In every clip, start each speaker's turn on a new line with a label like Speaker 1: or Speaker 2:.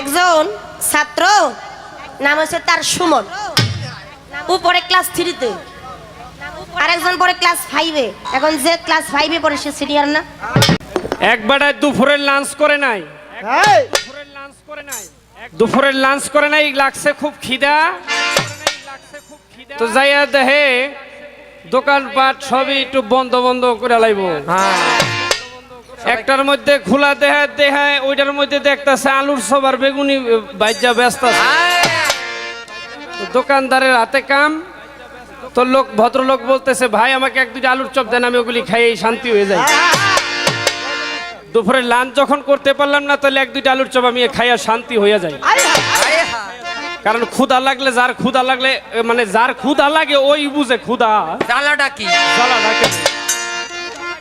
Speaker 1: একজন ছাত্র নাম হচ্ছে তার সুমন। ও উপরে ক্লাস থ্রিতে আর একজন পরে ক্লাস ফাইভে এখন যে ক্লাস ফাইভে পড়ে সে সিনিয়র না?
Speaker 2: একবারে দুপুরের লাঞ্চ করে নাই। দুপুরের লাঞ্চ করে নাই। দুপুরের লাঞ্চ করে নাই লাগছে খুব খিদা। তো যাইয়া দেহে দোকানপাট সবই একটু বন্ধ বন্ধ করে লাইব। একটার মধ্যে খোলা দেহা দেহা ওইটার মধ্যে দেখতেছে আলুর সবার বেগুনি বাইজা ব্যস্ত দোকানদারের হাতে কাম। তো লোক ভদ্রলোক বলতেছে ভাই আমাকে এক দুটো আলুর চপ দেন আমি ওগুলি খাইয়ে শান্তি হয়ে যাই। দুপুরে লাঞ্চ যখন করতে পারলাম না তাহলে এক দুইটা আলুর চপ আমি খাইয়া শান্তি হয়ে যায় কারণ ক্ষুদা লাগলে যার ক্ষুদা লাগলে মানে যার ক্ষুদা লাগে ওই বুঝে ক্ষুদা
Speaker 3: জ্বালাটা কি?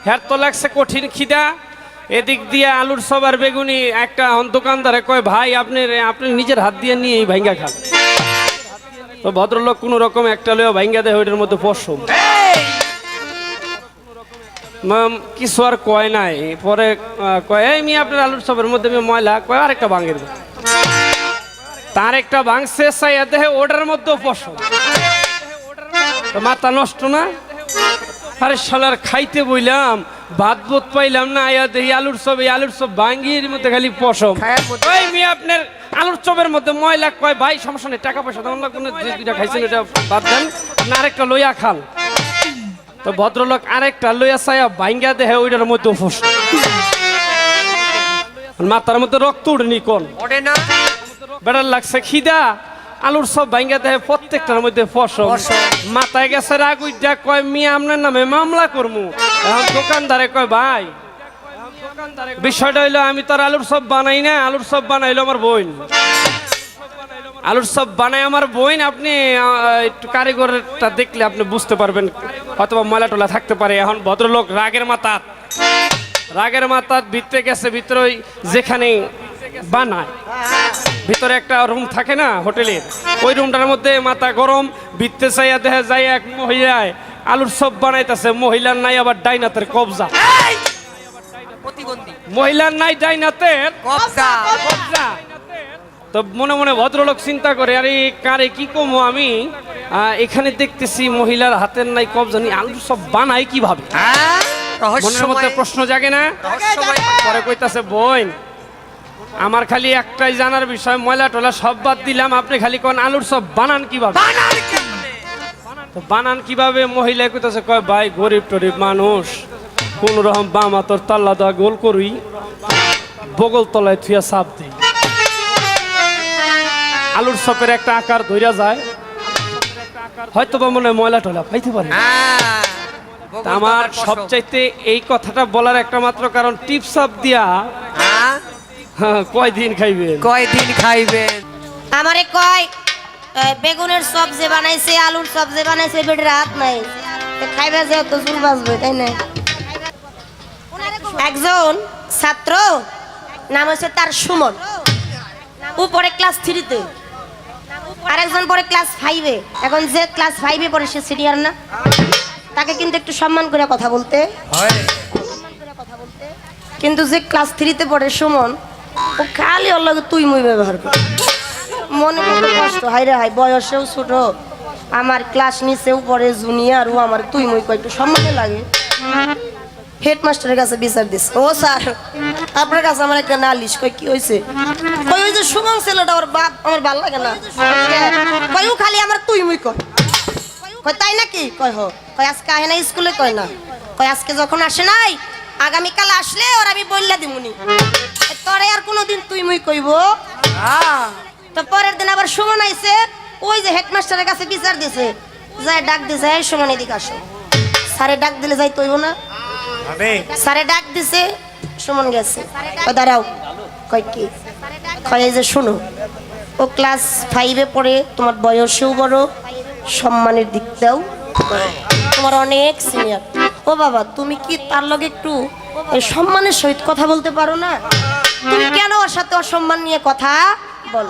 Speaker 2: হ্যার তো লাগছে কঠিন খিদা। এদিক দিয়ে আলুর সবার বেগুনি, একটা হন দোকানদারে কয়, ভাই, আপনি আপনি নিজের হাত দিয়ে নিয়ে এই ভাইঙ্গা খান। তো ভদ্রলোক কোনো রকম একটা লইয়া ভাইঙ্গা দেয়, ওইটার মধ্যে পশম। মাম কিছু আর কয় নাই। পরে কয়, এই মি আপনার আলুর সবের মধ্যে ময়লা। কয় আর একটা ভাঙের তার একটা ভাঙছে চাইয়া দেহে ওটার মধ্যে পশম। মাথা নষ্ট না? আরে শালার খাইতে বইলাম। ভাত বোধ পাইলাম না আয়া দেখি আলুর সব এই আলুর সব ভাঙ্গির মধ্যে খালি পশম। ওই মেয়ে আপনার আলুর চপের মধ্যে ময়লা কয় ভাই সমস্যা নেই টাকা পয়সা তেমন লাগবে না যে দুইটা খাইছেন এটা বাদ দেন। আপনি আরেকটা লইয়া খান। তো ভদ্রলোক আরেকটা লইয়া চাইয়া ভাঙ্গা দেহে ওইটার মধ্যে ফস মাথার মধ্যে রক্ত উঠেনি কোন? বেড়ার লাগছে খিদা। আলুর সব ভাঙ্গা দেহে প্রত্যেকটার মধ্যে ফসল। মাথায় গেছে রাগ উইটা কয় মিয়া আপনার নামে মামলা করমু? এখন দোকানদারে কয় ভাই বিষয়টা হইল আমি তো আর আলুর সব বানাই না আলুর সব বানাইলো আমার বোন। আলুর সব বানাই আমার বোন আপনি একটু কারিগরটা দেখলে আপনি বুঝতে পারবেন অথবা ময়লা টলা থাকতে পারে। এখন ভদ্রলোক রাগের মাথাত রাগের মাথাত ভিতরে গেছে ভিতরে যেখানে বানায়। ভিতরে একটা রুম থাকে না হোটেলের ওই রুমটার মধ্যে মাথা গরম ভিতরে চাইয়া দেখা যায় এক মহিলায় আলুর সব বানাইতেছে মহিলার নাই আবার ডাইনাতের কবজা। মহিলার নাই ডাইনাতের
Speaker 3: কবজা।
Speaker 2: কবজা। তো মনে মনে ভদ্রলোক চিন্তা করে আরে কারে কি কমো আমি? আহ, এখানে দেখতেছি মহিলার হাতের নাই কবজা নি আলুর সব বানায় কীভাবে?
Speaker 3: হ্যাঁ?
Speaker 2: মনের মধ্যে প্রশ্ন জাগে না? পরে কইতাছে বোন আমার খালি একটাই জানার বিষয় ময়লা টলা সব বাদ দিলাম। আপনি খালি কোন আলুর সব বানান কীভাবে? তো বানান কীভাবে? মহিলা কইতাছে কয় ভাই গরিব টরিব মানুষ কোন রকম বাম হাতর তাল্লা দা গোল করি বগল তলায় থুয়া চাপ দিই। আলুর সপের একটা আকার ধইরা যায়। হয়তো বা মনে হয় ময়লা টলা পাইতে পারে।
Speaker 3: হ্যাঁ
Speaker 2: আমার সবচাইতে এই কথাটা বলার একটা মাত্র কারণ টিপস আপ দিয়া কয়দিন খাইবেন?
Speaker 3: কয়দিন খাইবেন?
Speaker 1: আমারে কয় বেগুনের সব যে বানাইছে আলুর সব যে বানাইছে বেটের হাত নাই। খাইবে যে তো চুল বাঁচবে তাই না? একজন ছাত্র নাম হচ্ছে তার সুমন। উপরে ক্লাস থ্রিতে। আর একজন পরে ক্লাস ফাইভে। এখন যে ক্লাস ফাইভে পড়ে সে সিনিয়র না। তাকে কিন্তু একটু সম্মান করে কথা বলতে।
Speaker 3: হয়।
Speaker 1: কিন্তু যে ক্লাস থ্রিতে পড়ে সুমন ও খালি ওর লগে তুই মুই ব্যবহার কর। মনে কত কষ্ট হাই রে হাই বয়সেও ছোট। আমার ক্লাস নিচেও পড়ে জুনিয়র ও আমার তুই মুই কয়, একটু সম্মানে লাগে। হেডমাস্টারের কাছে বিচার দিস ও স্যার, আপনার কাছে আমার একটা নালিশ কই কি হয়েছে কই ওই যে সুমন ছেলেটা ওর বাপ, আমার ভালো লাগে না। কই ও খালি আমার তুই মুই কয়। কয়, তাই নাকি? কয়, হো। কয়, আজকে আহে না স্কুলে? কয়, না। কয়, আজকে যখন আসে নাই, আগামীকাল আসলে ওর আমি বললা দিমুনি। তোরে আর কোনোদিন তুই মুই কইব?
Speaker 3: হ্যাঁ
Speaker 1: তো পরের দিন আবার সুমন আইছে ওই যে হেডমাস্টারের কাছে বিচার দিছে। যায় ডাক দিছে এই সুমন এদিকে আসো। স্যারে ডাক দিলে যাই তৈব না। স্যারে ডাক দিছে সুমন গেছে। কয় দাঁড়াও। কয় কি? কয় যে শুনো ও ক্লাস ফাইভে পড়ে তোমার বয়সেও বড় সম্মানের দিকটাও বড়। তোমার অনেক সিনিয়র ও বাবা তুমি কি তার লগে একটু সম্মানের সহিত কথা বলতে পারো না? তুমি কেন ওর সাথে অসম্মান নিয়ে কথা বল?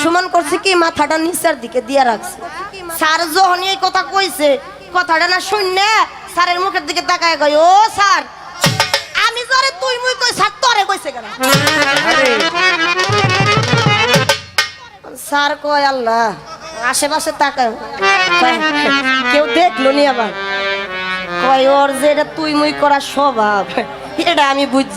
Speaker 1: সুমন করছে কি মাথাটা নিচের দিকে দিয়ে রাখছে। স্যার যখন এই কথা কইছে, কথাটা না শূন্য স্যারের মুখের দিকে তাকায় কয়, ও স্যার, আমি জরে তুই মুই কই, স্যার তরে কইছে কেন? স্যার কয়, আল্লাহ, আশেপাশে তাকায় কেউ দেখল নি আবার? কয়, ওর যে এটা তুই মুই করা স্বভাব, এটা আমি বুঝছি